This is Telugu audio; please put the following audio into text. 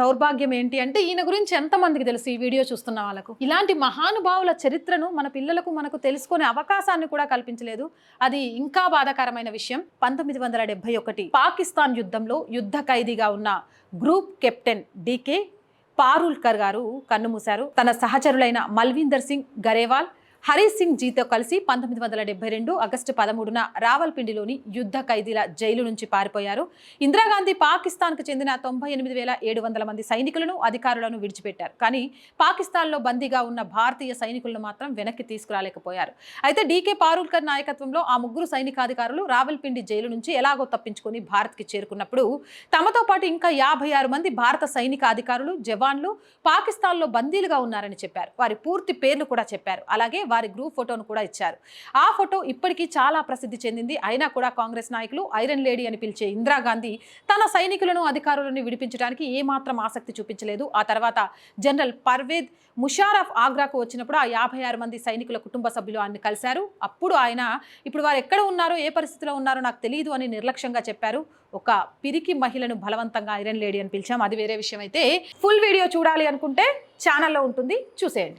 దౌర్భాగ్యం ఏంటి అంటే ఈయన గురించి ఎంతమందికి తెలుసు ఈ వీడియో చూస్తున్న వాళ్ళకు? ఇలాంటి మహానుభావుల చరిత్రను మన పిల్లలకు మనకు తెలుసుకునే అవకాశాన్ని కూడా కల్పించలేదు. అది ఇంకా బాధాకరమైన విషయం. పంతొమ్మిది వందల డెబ్బై ఒకటి పాకిస్తాన్ యుద్ధంలో యుద్ధ ఖైదీగా ఉన్న గ్రూప్ కెప్టెన్ డికే పారుల్కర్ గారు కన్నుమూశారు తన సహచరులైన మల్వీందర్ సింగ్ గరేవాల్ హరి సింగ్ జీతో కలిసి పంతొమ్మిది వందల డెబ్బై రెండు ఆగస్టు పదమూడున రావల్పిండిలోని యుద్ధ ఖైదీల జైలు నుంచి పారిపోయారు. ఇందిరాగాంధీ పాకిస్తాన్కు చెందిన తొంభై ఎనిమిది వేల ఏడు వందల మంది సైనికులను అధికారులను విడిచిపెట్టారు. కానీ పాకిస్తాన్లో బందీగా ఉన్న భారతీయ సైనికులను మాత్రం వెనక్కి తీసుకురాలేకపోయారు. అయితే డీకే పారుల్కర్ నాయకత్వంలో ఆ ముగ్గురు సైనికాధికారులు రావల్పిండి జైలు నుంచి ఎలాగో తప్పించుకొని భారత్కి చేరుకున్నప్పుడు తమతో పాటు ఇంకా యాభై ఆరు మంది భారత సైనిక అధికారులు జవాన్లు పాకిస్తాన్లో బందీలుగా ఉన్నారని చెప్పారు. వారి పూర్తి పేర్లు కూడా చెప్పారు. అలాగే వారి గ్రూప్ ఫోటోను కూడా ఇచ్చారు. ఆ ఫోటో ఇప్పటికీ చాలా ప్రసిద్ధి చెందింది. అయినా కూడా కాంగ్రెస్ నాయకులు ఐరన్ లేడీ అని పిలిచే ఇందిరాగాంధీ తన సైనికులను అధికారులను విడిపించడానికి ఏమాత్రం ఆసక్తి చూపించలేదు. ఆ తర్వాత జనరల్ పర్వేద్ ముషారఫ్ ఆగ్రాకు వచ్చినప్పుడు ఆ యాభై ఆరు మంది సైనికుల కుటుంబ సభ్యులు ఆయన్ని కలిశారు. అప్పుడు ఆయన ఇప్పుడు వారు ఎక్కడ ఉన్నారో ఏ పరిస్థితిలో ఉన్నారో నాకు తెలియదు అని నిర్లక్ష్యంగా చెప్పారు. ఒక పిరికి మహిళను బలవంతంగా ఐరన్ లేడీ అని పిలిచాం. అది వేరే విషయం అయితే. ఫుల్ వీడియో చూడాలి అనుకుంటే ఛానల్లో ఉంటుంది. చూసేయండి.